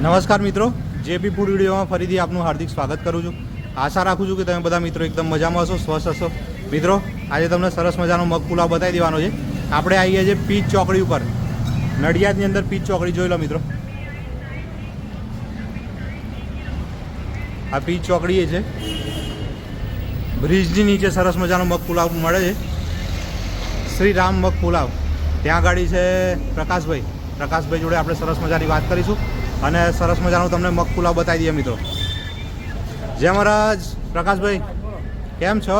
નમસ્કાર મિત્રો. JP food વિડીયોમાં ફરીથી આપનું હાર્દિક સ્વાગત કરું છું. આશા રાખું છું કે તમે બધા મિત્રો એકદમ મજામાં હશો, સ્વસ્થ હશો. મિત્રો, આજે તમને સરસ મજાનો મગ પુલાવ બતાવી દેવાનો છે. આપણે આવીએ છીએ પીચ ચોકડી ઉપર. નડિયાદની અંદર પીચ ચોકડી જોઈ લો મિત્રો. આ પીચ ચોકડી એ છે. બ્રિજની નીચે સરસ મજાનો મગ પુલાવ મળે છે. શ્રી રામ મગ પુલાવ. ત્યાં ગાડી છે પ્રકાશભાઈ. પ્રકાશભાઈ જોડે આપણે સરસ મજાની વાત કરીશું. અને સરસ મજાનું તમને મગ પુલાવ બતાવી દઈએ મિત્રો. જય મહારાજ, પ્રકાશભાઈ, કેમ છો?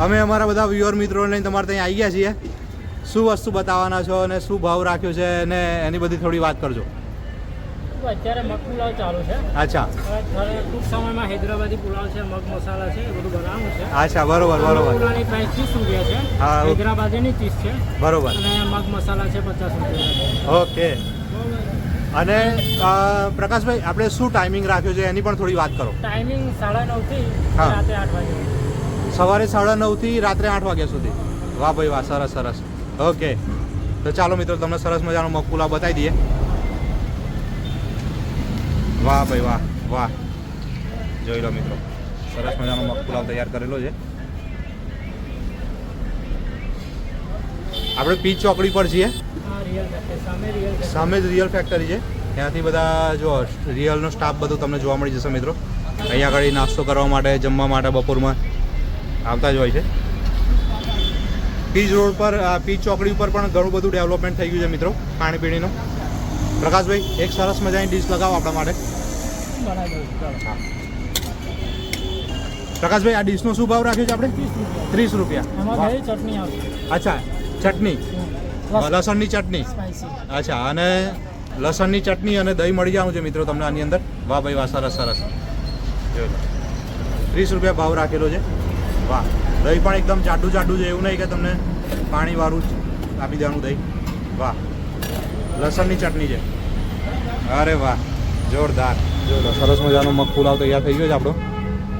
અમે અમારા બધા વ્યુઅર મિત્રોને લઈને તમારે ત્યાં આવી ગયા છીએ. શું વસ્તુ બતાવવાના છો અને શું ભાવ રાખ્યો છે અને એની બધી થોડી વાત કરજો. અત્યારે મગ પુલાવ ચાલુ છે. અચ્છા. ટૂંક સમયમાં હૈદરાબાદી પુલાવ છે મગ મસાલા છે એ બધું બનાવવાનું છે. અચ્છા બરોબર બરોબર. પુલાવની પ્રાઇસ ત્રીસ રૂપિયા છે. હૈદરાબાદીની ત્રીસ છે. બરોબર. અને મગ મસાલા છે પચાસ રૂપિયા. ઓકે. અને પ્રકાશભાઈ આપણે શું ટાઈમિંગ રાખ્યો છે? એની પણ થોડી વાત કરો. ટાઈમિંગ સાડા નવથી હા. રાતે આઠ વાગે. સવારે સાડા નવથી રાત્રે આઠ વાગ્યા સુધી. વાહ ભાઈ વાહ સરસ સરસ. ઓકે. તો ચાલો મિત્રો તમને સરસ મજાનો મગ પુલાવ બતાવી દઈએ. વાહ ભાઈ વાહ વાહ. જોઈ લો મિત્રો, સરસ મજાનો મગ તૈયાર કરેલો છે. આપણે પીચ ચોકડી પર છીએ. સામે જ રિયલ ફેક્ટરી છે. ત્યાંથી બધા જો રિયલનો સ્ટાફ બધું તમને જોવા મળી જશે મિત્રો. અહીંયા આગળ નાસ્તો કરવા માટે, જમવા માટે, બપોરમાં આવતા જ હોય છે. પીચ રોડ પર પીચ ચોકડી ઉપર પણ ઘણું બધું ડેવલપમેન્ટ થઈ ગયું છે મિત્રો, ખાણીપીણીનું. પ્રકાશભાઈ, એક સરસ મજાની ડીશ લગાવો આપણા માટે. પ્રકાશભાઈ આ ડીશનો શું ભાવ રાખ્યો છે આપણે? ત્રીસ રૂપિયા. ચટણી અચ્છા ચટણી. લસણની ચટણી. અચ્છા અને લસણની ચટણી અને દહીં મળી જવાનું છે મિત્રો તમને આની અંદર. વાહ ભાઈ વાહ સરસ સરસ. ત્રીસ રૂપિયા ભાવ રાખેલો છે. વાહ. દહીં પણ એકદમ જાડું જાડું છે એવું નહીં કે તમને પાણીવાળું જ આપી દેવાનું દહીં. વાહ. લસણની ચટણી છે. અરે વાહ. જોરદાર. સરસ મજાનો મગફુલાવ તૈયાર થઈ ગયો છે આપણો.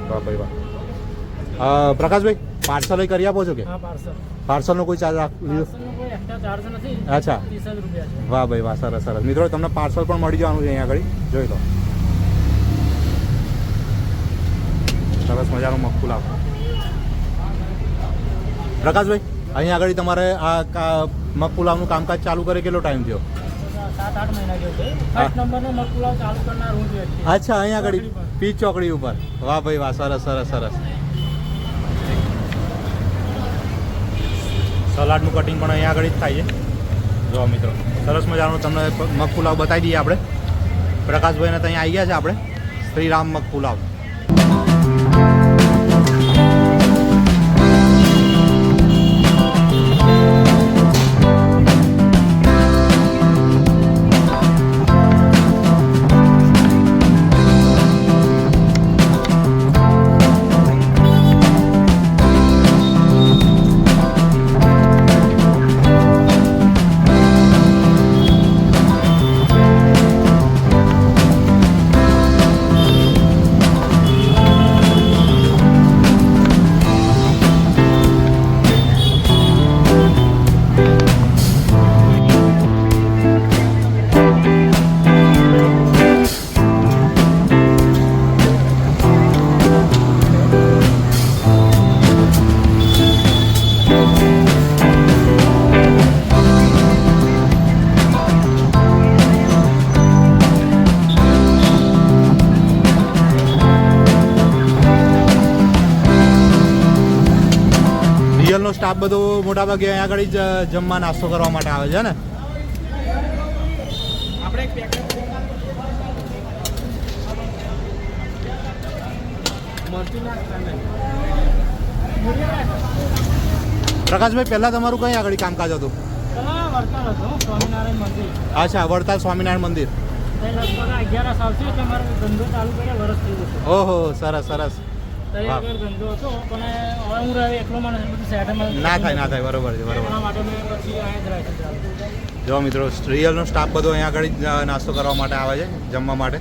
વાહ ભાઈ વાહ. પ્રકાશભાઈ પાર્સલ કરી આપો છો કે? પાર્સલ પાર્સલનો કોઈ ચાર્જ અચ્છા. વાહ ભાઈ વાહ સરસ સરસ. મિત્રો તમને પાર્સલ પણ મળી જવાનું છે અહીંયા આગળ. જોઈ લો. સરસ મજાનો મગફુલાવ પ્રકાશભાઈ અહીંયા આગળ તમારે આ કા- મગ પુલાવનું કામકાજ ચાલુ કરે કેટલો ટાઈમ થયો? સાત આઠ મહિના જેવું છે. ફર્સ્ટ નંબરનો મગ ચાલુ કરનાર હું જ વ્યક્તિ અચ્છા અહીંયા આગળ પી પીચ ચોકડી ઉપર. વાહ ભાઈ વાહ સરસ સરસ સરસ. સલાડનું કટિંગ પણ અહીંયા આગળ જ થાય છે. જો મિત્રો સરસ મજાનું તમને મગ પુલાવ બતાવી દઈએ આપણે. પ્રકાશભાઈને ત્યાં આવી ગયા છે આપણે. શ્રીરામ મગ પુલાવ સ્ટાફ બધો મોટાભાગે અહીંયા આગળ જ જમવા નાસ્તો કરવા માટે આવે છે ને? પ્રકાશભાઈ પહેલાં તમારું કઈ આગળ કામકાજ હતું? અચ્છા વડતાલ સ્વામિનારાયણ મંદિર. ઓહો સરસ સરસ. ધંધો હતો પણ હવે હું રહ્યો એકલો માણસ બધું સેટલમેન્ટ ના થાય ના થાય બરોબર છે બરોબર. જ મિત્રો રિયલનો સ્ટાફ બધો અહીંયા આગળ નાસ્તો કરવા માટે આવે છે જમવા માટે.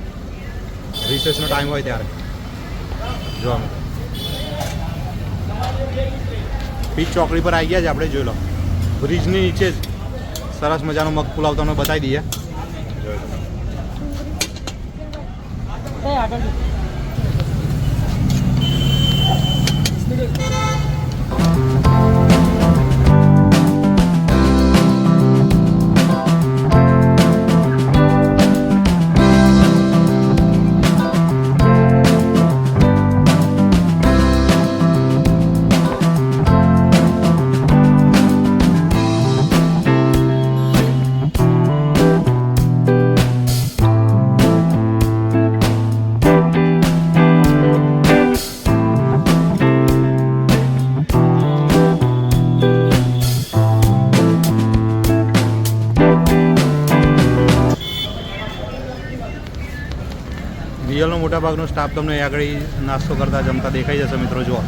રિસેસનો ટાઈમ હોય ત્યારે. જો પીચ ચોકડી પર આવી ગયા છે આપણે જોઈ લો. બ્રિજની નીચે જ. સરસ મજાનો મગ પુલાવ તમને બતાવી દઈએ. આગળ. જો. રિયલનો મોટાભાગનો સ્ટાફ તમને આગળ નાસ્તો કરતા જમતા દેખાઈ જશે મિત્રો જુઓ.